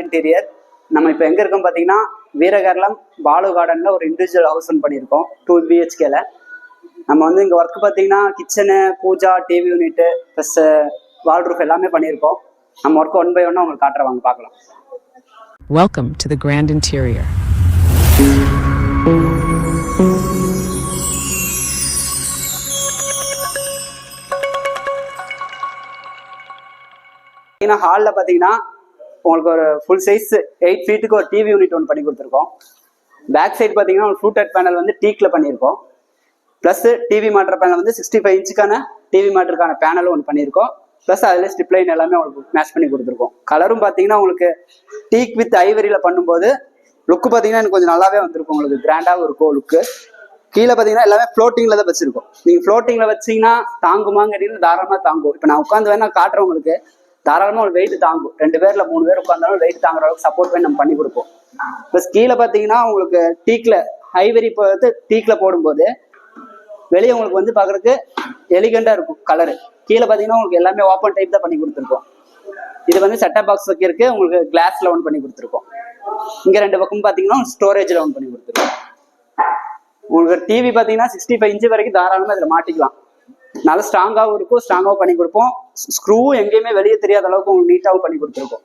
Interior நம்ம இப்போ எங்கே இருக்கோம் பார்த்தீங்கன்னா வீரகர்லம் பாலு கார்டனில் ஒரு இண்டிவிஜுவல் ஹவுஸ் ஒன்று பண்ணியிருக்கோம் டூ பிஹெச்கேல நம்ம வந்து இங்கே ஒர்க் பார்த்தீங்கன்னா kitchen pooja TV unit plus wardrobe எல்லாமே பண்ணியிருக்கோம். நம்ம ஒர்க் ஒன் பை ஒன்னாக உங்களுக்கு காட்டுறவாங்க பார்க்கலாம். Welcome to the Grand Interior. பார்த்தீங்கன்னா ஹாலில் பார்த்தீங்கன்னா உங்களுக்கு ஒரு ஃபுல் சைஸ் எயிட் ஃபீட்டுக்கு ஒரு டிவி யூனிட் ஒன்று பண்ணி கொடுத்துருக்கோம். பேக் சைடு பார்த்தீங்கன்னா ஒரு ஃப்ளூட்டட் பேனல் வந்து டீக்கில் பண்ணியிருக்கோம். ப்ளஸ் டிவி மாட்டர் பேனல் வந்து சிக்ஸ்டி ஃபைவ் இன்ச்சுக்கான டிவி மாட்டருக்கான பேனலும் ஒன்று பண்ணியிருக்கோம். ப்ளஸ் அதில் ஸ்டிப் லைன் எல்லாமே உங்களுக்கு மேட்ச் பண்ணி கொடுத்துருக்கோம். கலரும் பார்த்தீங்கன்னா உங்களுக்கு டீக் வித் ஐவரியில் பண்ணும்போது லுக்கு பார்த்தீங்கன்னா எனக்கு கொஞ்சம் நல்லாவே வந்திருக்கும். உங்களுக்கு கிராண்டாகவும் இருக்கும் லுக்கு கீழே பார்த்தீங்கன்னா எல்லாமே ஃப்ளோட்டிங்கில் தான் வச்சிருக்கோம். நீங்கள் ஃப்ளோட்டிங்கில் வச்சீங்கன்னா தாங்குமாங்கிறீங்க தாராளமாக தாங்கும். இப்போ நான் உட்காந்து வேணா காட்டுறேன் உங்களுக்கு. தாராளமாக ஒரு வெயிட் தாங்கும். ரெண்டு பேரில் மூணு பேர் உட்காந்தாலும் வெயிட் தாங்குற அளவுக்கு சப்போர்ட் பண்ணி நம்ம பண்ணி கொடுப்போம். ப்ளஸ் கீழே பார்த்தீங்கன்னா உங்களுக்கு டீக்கில் ஹைவரி இப்போ வந்து டீக்கில் போடும்போது வெளியே உங்களுக்கு வந்து பார்க்குறதுக்கு எலிகண்டாக இருக்கும் கலரு கீழே பார்த்தீங்கன்னா உங்களுக்கு எல்லாமே ஓப்பன் டைப் தான் பண்ணி கொடுத்துருக்கோம் இது வந்து செட்டப் பாக்ஸ் வைக்கிறதுக்கு உங்களுக்கு கிளாஸில் ஒன் பண்ணி கொடுத்துருக்கோம் இங்கே ரெண்டு பக்கம் பார்த்தீங்கன்னா ஸ்டோரேஜ் ஒன் பண்ணி கொடுத்துருக்கோம் உங்களுக்கு டிவி பார்த்தீங்கன்னா சிக்ஸ்டி ஃபைவ் இன்ச்சு வரைக்கும் தாராளமாக இதில் மாட்டிக்கலாம். நல்ல ஸ்ட்ராங்காகவும் இருக்கும் ஸ்ட்ராங்காகவும் பண்ணி கொடுப்போம். ஸ்க்ரூ எங்கேயுமே வெளியே தெரியாத அளவுக்கு உங்களுக்கு நீட்டாகவும் பண்ணி கொடுத்துருக்கோம்.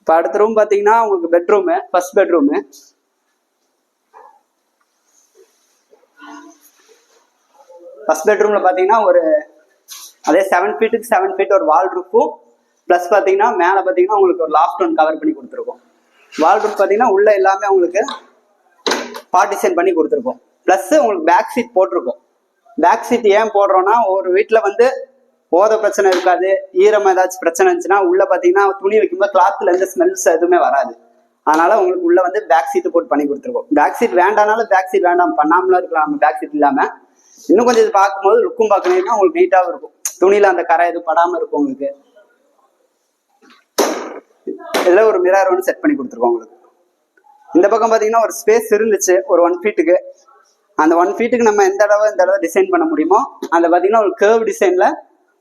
இப்போ அடுத்த ரூம் பார்த்தீங்கன்னா உங்களுக்கு பெட்ரூமு ஃபர்ஸ்ட் பெட்ரூமு ஃபர்ஸ்ட் பெட்ரூமில் பார்த்தீங்கன்னா ஒரு அதே செவன் ஃபீட்டுக்கு செவன் ஃபீட் ஒரு வால் ரூஃபும் ப்ளஸ் பார்த்தீங்கன்னா மேலே பார்த்தீங்கன்னா உங்களுக்கு ஒரு லாஃப்ட் ஒன் கவர் பண்ணி கொடுத்துருக்கோம். வால் ரூஃப் பார்த்தீங்கன்னா உள்ளே எல்லாமே உங்களுக்கு பார்ட்டிஷன் பண்ணி கொடுத்துருக்கோம். ப்ளஸ் உங்களுக்கு பேக் சீட் போட்டிருக்கோம். பேக் சீட் ஏன் போடுறோம்னா ஒரு வீட்டில் வந்து போத பிரச்சனை இருக்காது ஈரம் ஏதாச்சும் பிரச்சனை இருந்துச்சுன்னா உள்ள பார்த்தீங்கன்னா துணி வைக்கும்போது கிளாத்ல இருந்து ஸ்மெல்ஸ் எதுவுமே வராது. அதனால உங்களுக்கு உள்ள வந்து பேக் சீட்டு போட்டு பண்ணி கொடுத்துருக்கோம் பேக் சீட் வேண்டானாலும் பேக் சீட் வேண்டாம் பண்ணாமலாம் இருக்கலாம் நம்ம பேக் சீட் இல்லாம. இன்னும் கொஞ்சம் இது பார்க்கும்போது லுக்கும் பார்க்கணும்னா உங்களுக்கு நீட்டாகவும் இருக்கும். துணியில அந்த கரை எதுவும் படாம இருக்கும் உங்களுக்கு. இதுல ஒரு மிரர் ஒன்று செட் பண்ணி கொடுத்துருக்கோம் உங்களுக்கு. இந்த பக்கம் பார்த்தீங்கன்னா ஒரு ஸ்பேஸ் இருந்துச்சு ஒரு ஒன் ஃபீட்டுக்கு அந்த ஒன் ஃபீட்டுக்கு நம்ம எந்த அளவு இந்த அளவு டிசைன் பண்ண முடியுமோ அந்த பார்த்தீங்கன்னா ஒரு கேர்வ் டிசைனில்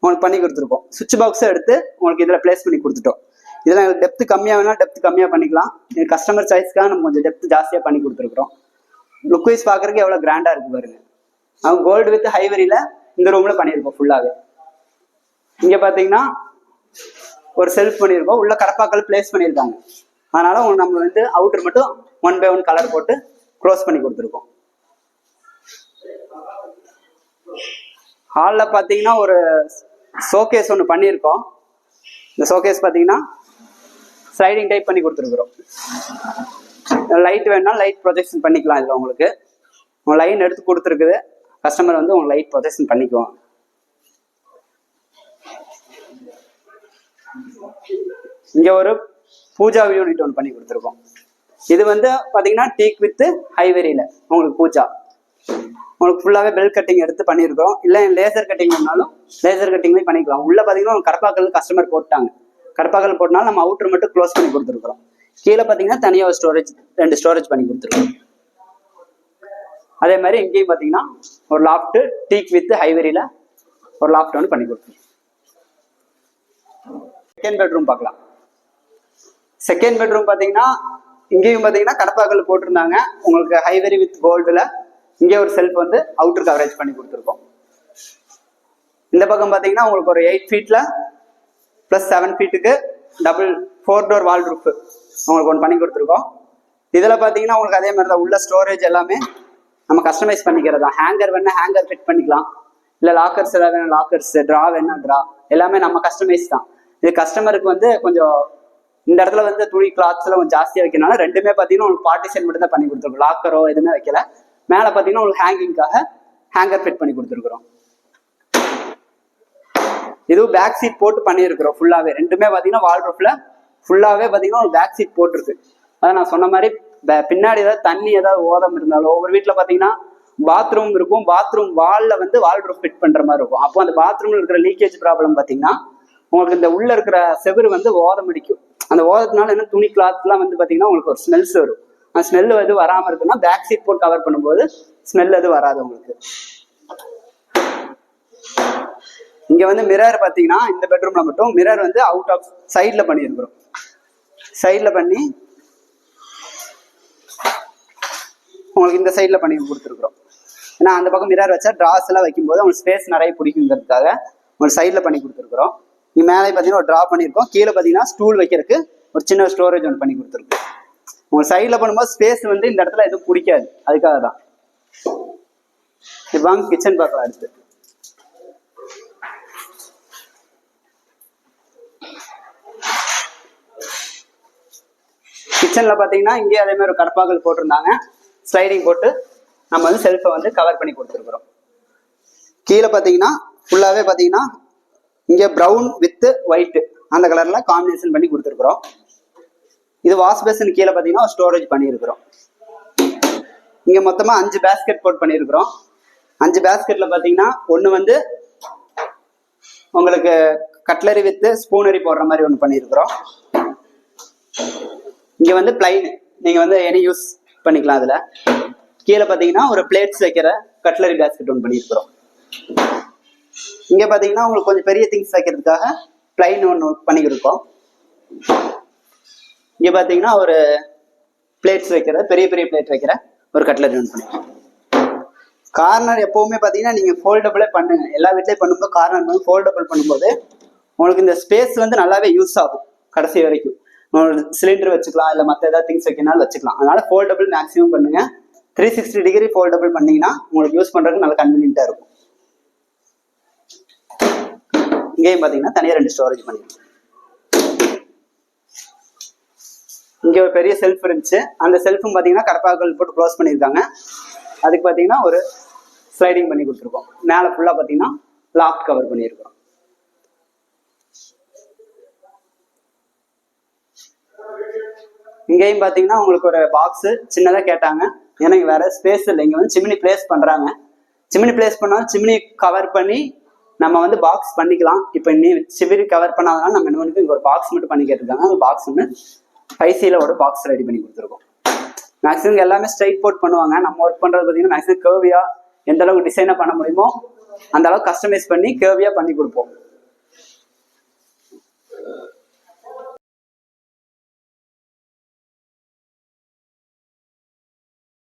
உங்களுக்கு பண்ணி கொடுத்துருக்கோம் சுவிட்ச் பாக்ஸை எடுத்து உங்களுக்கு இதில் ப்ளேஸ் பண்ணி கொடுத்துட்டோம். இதில் டெப்த் கம்மியாக வேணால் டெப்த்து கம்மியாக பண்ணிக்கலாம். இது கஸ்டமர் சாய்ஸ்க்காக நம்ம கொஞ்சம் டெப்த்து ஜாஸ்தியாக பண்ணி கொடுத்துருக்குறோம். லுக் வைஸ் பார்க்குறதுக்கு எவ்வளோ கிராண்டாக இருக்குது பாருங்க. அவங்க கோல்டு வித் ஹைவரியில் இந்த ரூமில் பண்ணியிருக்கோம் ஃபுல்லாகவே இங்கே பார்த்தீங்கன்னா ஒரு செல்ஃப் பண்ணியிருக்கோம் உள்ள கடப்பாக்கள் பிளேஸ் பண்ணியிருக்காங்க அதனால நம்ம வந்து அவுட்டர் மட்டும் ஒன் பை ஒன் கலர் போட்டு க்ளோஸ் பண்ணி கொடுத்துருக்கோம். ஹாலில் பார்த்தீங்கன்னா ஒரு ஷோகேஸ் ஒன்று பண்ணியிருக்கோம். இந்த ஷோகேஸ் பார்த்தீங்கன்னா ஸ்லைடிங் டைப் பண்ணி கொடுத்துருக்குறோம். லைட் வேணும்னா லைட் ப்ரொஜெக்ஷன் பண்ணிக்கலாம் இதில் உங்களுக்கு. உங்க லைன் எடுத்து கொடுத்துருக்குது. கஸ்டமர் வந்து உங்க லைட் ப்ரொஜெக்ஷன் பண்ணிக்குவாங்க. இங்கே ஒரு பூஜா யூனிட் ஒன்று பண்ணி கொடுத்துருக்கோம். இது வந்து பார்த்தீங்கன்னா டீக் வித் ஹைவேரியில் உங்களுக்கு பூஜா. உங்களுக்கு ஃபுல்லாவே பெல் கட்டிங் எடுத்து பண்ணியிருக்கோம் இல்லை லேசர் கட்டிங் பண்ணாலும் லேசர் கட்டிங்லேயும் பண்ணிக்கலாம். உள்ள பாத்தீங்கன்னா உங்களுக்கு கடப்பாக்கல் கஸ்டமர் போட்டாங்க. கடப்பாக்கல் போட்டனால நம்ம அவுட்ரு மட்டும் க்ளோஸ் பண்ணி கொடுத்துருக்கோம் கீழே பாத்தீங்கன்னா தனியா ஒரு ஸ்டோரேஜ் ரெண்டு ஸ்டோரேஜ் பண்ணி கொடுத்துருக்கோம். அதே மாதிரி இங்கேயும் பாத்தீங்கன்னா ஒரு லாஃப்ட் டீக் வித் ஹைவரியில் ஒரு லாஃப்ட் ஒன்று பண்ணி கொடுத்துருக்கோம். செகண்ட் பெட்ரூம் பார்க்கலாம். செகண்ட் பெட்ரூம் பார்த்தீங்கன்னா இங்கேயும் பார்த்தீங்கன்னா கடப்பாக்கல் போட்டிருந்தாங்க. உங்களுக்கு ஹைவரி வித் கோல்டில் இங்கே ஒரு செல்ஃப் வந்து அவுட்டர் கவரேஜ் பண்ணி கொடுத்துருக்கோம். இந்த பக்கம் பார்த்தீங்கன்னா உங்களுக்கு ஒரு எயிட் ஃபீட்டில் ப்ளஸ் செவன் ஃபீட்டுக்கு double four door wardrobe உங்களுக்கு ஒன்று பண்ணி கொடுத்துருக்கோம். இதில் பார்த்தீங்கன்னா உங்களுக்கு அதே மாதிரி தான் உள்ள ஸ்டோரேஜ் எல்லாமே நம்ம கஸ்டமைஸ் பண்ணிக்கிறது தான். ஹேங்கர் வேணா ஹேங்கர் ஃபிட் பண்ணிக்கலாம். இல்லை லாக்கர்ஸ் ஏதாவது வேணும் லாக்கர்ஸ் ட்ரா வேணா ட்ரா எல்லாமே நம்ம கஸ்டமைஸ் தான். இது கஸ்டமருக்கு வந்து கொஞ்சம் இந்த இடத்துல வந்து துணி கிளாத்ஸ் கொஞ்சம் ஜாஸ்தியாக வைக்கணும்னா ரெண்டுமே பார்த்தீங்கன்னா உங்களுக்கு பார்ட்டிஷன் மட்டும் தான் பண்ணி கொடுத்துருக்கோம். லாக்கரோ எதுவுமே வைக்கல. மேலே பார்த்தீங்கன்னா உங்களுக்கு ஹேங்கிங்காக ஹேங்கர் ஃபிட் பண்ணி கொடுத்துருக்குறோம். இதுவும் பேக் சீட் போட்டு பண்ணியிருக்கிறோம் ஃபுல்லாகவே ரெண்டுமே பார்த்தீங்கன்னா வால்ரூஃபில் ஃபுல்லாகவே பார்த்தீங்கன்னா ஒரு பேக் சீட் போட்டிருக்கு. அதான் நான் சொன்ன மாதிரி பின்னாடி ஏதாவது தண்ணி ஏதாவது ஓதம் இருந்தாலோ ஒவ்வொரு வீட்டில் பார்த்தீங்கன்னா பாத்ரூம் இருக்கும். பாத்ரூம் வாலில் வந்து வால் ரூஃப் ஃபிட் பண்ணுற மாதிரி இருக்கும். அப்போ அந்த பாத்ரூமில் இருக்கிற லீக்கேஜ் ப்ராப்ளம் பார்த்தீங்கன்னா உங்களுக்கு இந்த உள்ளே இருக்கிற செவுரு வந்து ஓதம் அடிக்கும். அந்த ஓதத்தினால என்ன துணி கிளாத்லாம் வந்து பார்த்தீங்கன்னா உங்களுக்கு ஒரு ஸ்மெல்ஸ் வரும். ஸ்மெல் எதுவும் வராமல் இருக்குன்னா பேக் சீட் போட்டு கவர் பண்ணும்போது ஸ்மெல் எதுவும் வராது உங்களுக்கு. இங்க வந்து மிரர் பார்த்தீங்கன்னா இந்த பெட்ரூம்ல மட்டும் மிரர் வந்து அவுட் ஆஃப் சைட்ல பண்ணியிருக்கிறோம். சைடில் பண்ணி உங்களுக்கு இந்த சைடில் பண்ணி கொடுத்துருக்குறோம். ஏன்னா அந்த பக்கம் மிரர் வச்சா ட்ராஸ் எல்லாம் வைக்கும்போது உங்களுக்கு ஸ்பேஸ் நிறைய பிடிக்குங்கிறதுக்காக உங்களுக்கு சைடில் பண்ணி கொடுத்துருக்குறோம். இங்கே மேலே பார்த்தீங்கன்னா ஒரு ட்ரா பண்ணியிருக்கோம். கீழே பார்த்தீங்கன்னா ஸ்டூல் வைக்கிறதுக்கு ஒரு சின்ன ஸ்டோரேஜ் ஒன்று பண்ணி கொடுத்துருக்கோம். உங்க சைடில் பண்ணும்போது ஸ்பேஸ் வந்து இந்த இடத்துல எதுவும் பிடிக்காது. அதுக்காக தான் இப்போ வாங்க கிச்சன் பார்க்கலாம் அடுத்து. கிச்சன்ல பாத்தீங்கன்னா இங்கே அதே மாதிரி ஒரு கடப்பாக்கள் போட்டிருந்தாங்க. ஸ்லைடிங் போட்டு நம்ம வந்து செல்ஃபை வந்து கவர் பண்ணி கொடுத்துருக்குறோம். கீழே பாத்தீங்கன்னா ஃபுல்லாவே பாத்தீங்கன்னா இங்கே ப்ரௌன் வித் ஒயிட் அந்த கலர்ல காம்பினேஷன் பண்ணி கொடுத்துருக்குறோம். இது வாஷ் பேசின் கீழே பாத்தீங்கன்னா ஸ்டோரேஜ் பண்ணியிருக்கிறோம். இங்க மொத்தமா அஞ்சு பேஸ்கெட் போட் பண்ணியிருக்கிறோம். அஞ்சு பேஸ்கெட்ல பாத்தீங்கன்னா ஒன்னு வந்து உங்களுக்கு கட்லரி வித் ஸ்பூனரி போடுற மாதிரி ஒன்று பண்ணியிருக்கிறோம். இங்க வந்து பிளைன் நீங்க வந்து எனி யூஸ் பண்ணிக்கலாம் அதுல. கீழே பாத்தீங்கன்னா ஒரு பிளேட்ஸ் வைக்கிற கட்லரி பேஸ்கெட் ஒன்று பண்ணியிருக்கிறோம். இங்க பாத்தீங்கன்னா உங்களுக்கு கொஞ்சம் பெரிய திங்ஸ் வைக்கிறதுக்காக பிளைன் ஒன்று பண்ணியிருக்கோம். இங்க பாத்தீங்கன்னா ஒரு பிளேட்ஸ் வைக்கிற பெரிய பெரிய பிளேட் வைக்கிற ஒரு கட்லரி ஒன்று பண்ணிருக்கோம் கார்னர் எப்பவுமே பாத்தீங்கன்னா நீங்க ஃபோல்டபுளே பண்ணுங்க. எல்லா வீட்லேயும் பண்ணும்போது கார்னர் வந்து ஃபோல்டபுள் பண்ணும்போது உங்களுக்கு இந்த ஸ்பேஸ் வந்து நல்லாவே யூஸ் ஆகும் கடைசி வரைக்கும். சிலிண்டர் வச்சுக்கலாம் இல்ல மத்த ஏதாவது திங்ஸ் வைக்கனாலும் வச்சுக்கலாம். அதனால ஃபோல்டபுள் மேக்ஸிமம் பண்ணுங்க. த்ரீ சிக்ஸ்டி டிகிரி ஃபோல்டபுள் பண்ணீங்கன்னா உங்களுக்கு யூஸ் பண்றதுக்கு நல்லா கன்வீனியன்ட்டா இருக்கும். இங்கேயும் பாத்தீங்கன்னா தனியாக ரெண்டு ஸ்டோரேஜ் பண்ணிக்கலாம். இங்க ஒரு பெரிய செல்ஃப் இருந்துச்சு. அந்த செல்ஃபும் பாத்தீங்கன்னா கரப்பாக்கள் போட்டு க்ளோஸ் பண்ணியிருக்காங்க. அதுக்கு பாத்தீங்கன்னா ஒரு ஸ்லைடிங் பண்ணி கொடுத்துருக்கோம். மேல ஃபுல்லா பாத்தீங்கன்னா லாஃப்ட் கவர் பண்ணியிருக்கோம். இங்கேயும் பாத்தீங்கன்னா உங்களுக்கு ஒரு பாக்ஸ் சின்னதா கேட்டாங்க. ஏன்னா வேற ஸ்பேஸ் இல்லை. இங்க வந்து சிமினி பிளேஸ் பண்றாங்க. சிமினி பிளேஸ் பண்ணாலும் சிமினி கவர் பண்ணி நம்ம வந்து பாக்ஸ் பண்ணிக்கலாம். இப்போ நீ சிமினி கவர் பண்ணாதனால நம்ம என்ன பண்ணிருக்கோம் இங்க ஒரு பாக்ஸ் மட்டும் பண்ணி கேட்டிருக்காங்க அந்த பாக்ஸ் ஒன்று ஐசியில் ஒரு பாக்ஸ் ரெடி பண்ணி கொடுத்துருக்கோம். மேக்ஸிமம் எல்லாமே ஸ்ட்ரைட் போட் பண்ணுவாங்க. நம்ம ஒர்க் பண்றது பார்த்தீங்கன்னா மேக்ஸிமம் கேர்வியா எந்த அளவுக்கு டிசைனை பண்ண முடியுமோ அந்த அளவுக்கு கஸ்டமைஸ் பண்ணி கேர்வியா பண்ணி கொடுப்போம்.